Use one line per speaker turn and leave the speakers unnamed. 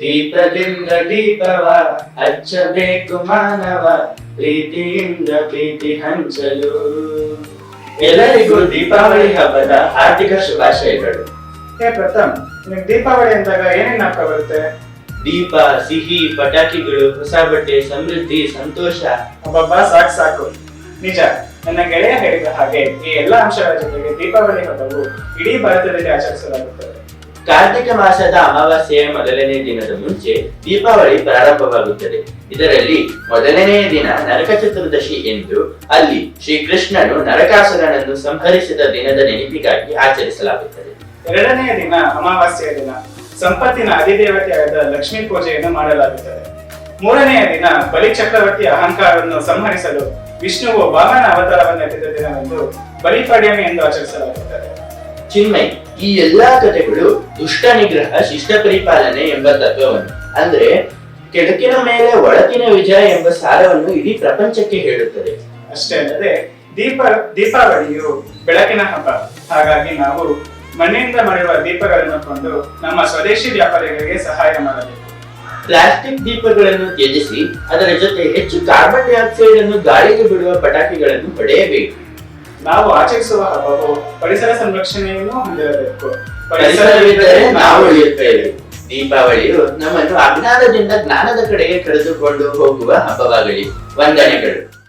ದೀಪದಿಂದ ದೀಪವ ಹಚ್ಚಬೇಕು ಮಾನವ ಪ್ರೀತಿಯಿಂದ ಪ್ರೀತಿ ಹಂಚಲು. ಎಲ್ಲರಿಗೂ ದೀಪಾವಳಿ ಹಬ್ಬದ ಆರ್ಥಿಕ ಶುಭಾಶಯಗಳು.
ಹೇ ಪ್ರಥಮ್ ನಿಮ್ಗೆ ದೀಪಾವಳಿ ಅಂದಾಗ ಏನೇನು ಜ್ಞಾಪಕ ಬರುತ್ತೆ?
ದೀಪ ಸಿಹಿ ಪಟಾಕಿಗಳು ಹೊಸ ಬಟ್ಟೆ ಸಮೃದ್ಧಿ ಸಂತೋಷ.
ಒಬ್ಬೊಬ್ಬ ಸಾಕು ಸಾಕು. ನಿಜ ನನ್ನ ಗೆಳೆಯ ಹೇಳಿದ ಹಾಗೆ ಈ ಎಲ್ಲಾ ಅಂಶಗಳ ಜೊತೆಗೆ ದೀಪಾವಳಿ ಹಬ್ಬವು ಇಡೀ ಭಾರತದಲ್ಲಿ ಆಚರಿಸಲಾಗುತ್ತದೆ
ಕಾರ್ತಿಕ ಮಾಸದ ಅಮಾವಾಸ್ಯೆಯ ಮೊದಲನೇ ದಿನದ ಮುಂಚೆ ದೀಪಾವಳಿ ಪ್ರಾರಂಭವಾಗುತ್ತದೆ. ಇದರಲ್ಲಿ ಮೊದಲನೆಯ ದಿನ ನರಕ ಚತುರ್ದಶಿ ಎಂದು ಅಲ್ಲಿ ಶ್ರೀಕೃಷ್ಣನು ನರಕಾಸುರನನ್ನು ಸಂಹರಿಸಿದ ದಿನದ ನೆನಪಿಗಾಗಿ ಆಚರಿಸಲಾಗುತ್ತದೆ.
ಎರಡನೆಯ ದಿನ ಅಮಾವಾಸ್ಯೆಯ ದಿನ. ಸಂಪತ್ತಿನ ಅಧಿದೇವತೆಯಾದ ಲಕ್ಷ್ಮೀ ಪೂಜೆಯನ್ನು ಮಾಡಲಾಗುತ್ತದೆ. ಮೂರನೆಯ ದಿನ ಬಲಿ ಚಕ್ರವರ್ತಿಯ ಅಹಂಕಾರವನ್ನು ಸಂಹರಿಸಲು ವಿಷ್ಣುವು ವಾಮನ ಅವತಾರವನ್ನು ಎತ್ತಿದ ದಿನವೆಂದು ಬಲಿಪಾಡ್ಯಮಿ ಎಂದು ಆಚರಿಸಲಾಗುತ್ತದೆ.
ಚಿನ್ಮಯ್ ಈ ಎಲ್ಲಾ ಕಥೆಗಳು ದುಷ್ಟ ನಿಗ್ರಹ ಶಿಷ್ಟ ಪರಿಪಾಲನೆ ಎಂಬ ತತ್ವವನ್ನು. ಅಂದ್ರೆ ಕೆಡಕಿನ ಮೇಲೆ ಒಳಕಿನ ವಿಜಯ ಎಂಬ ಸಾರವನ್ನು ಇಡೀ ಪ್ರಪಂಚಕ್ಕೆ ಹೇಳುತ್ತದೆ.
ಅಷ್ಟೇ ಅಲ್ಲದೆ ದೀಪ ದೀಪಾವಳಿಯು ಬೆಳಕಿನ ಹಬ್ಬ. ಹಾಗಾಗಿ ನಾವು ಮಣ್ಣಿನಿಂದ ಮಾಡಿರುವ ದೀಪಗಳನ್ನು ತಂದು ನಮ್ಮ ಸ್ವದೇಶಿ ವ್ಯಾಪಾರಿಗಳಿಗೆ ಸಹಾಯ ಮಾಡಬೇಕು.
ಪ್ಲಾಸ್ಟಿಕ್ ದೀಪಗಳನ್ನು ತ್ಯಜಿಸಿ ಅದರ ಜೊತೆ ಹೆಚ್ಚು ಕಾರ್ಬನ್ ಡೈಆಕ್ಸೈಡ್ ಅನ್ನು ಗಾಳಿಗೆ ಬಿಡುವ ಪಟಾಕಿಗಳನ್ನು ಹೊಡೆಯಬೇಕು.
ನಾವು ಆಚರಿಸುವ ಹಬ್ಬವು ಪರಿಸರ ಸಂರಕ್ಷಣೆಯನ್ನು ಹೊಂದಿರಬೇಕು.
ಪರಿಸರವಿದ್ದರೆ ನಾವು ಉಳಿಯುತ್ತೇವೆ. ದೀಪಾವಳಿಯು ನಮ್ಮನ್ನು ಅಜ್ಞಾನದಿಂದ ಜ್ಞಾನದ ಕಡೆಗೆ ಕರೆದುಕೊಂಡು ಹೋಗುವ ಹಬ್ಬವಾಗಲಿ. ವಂದನೆಗಳು.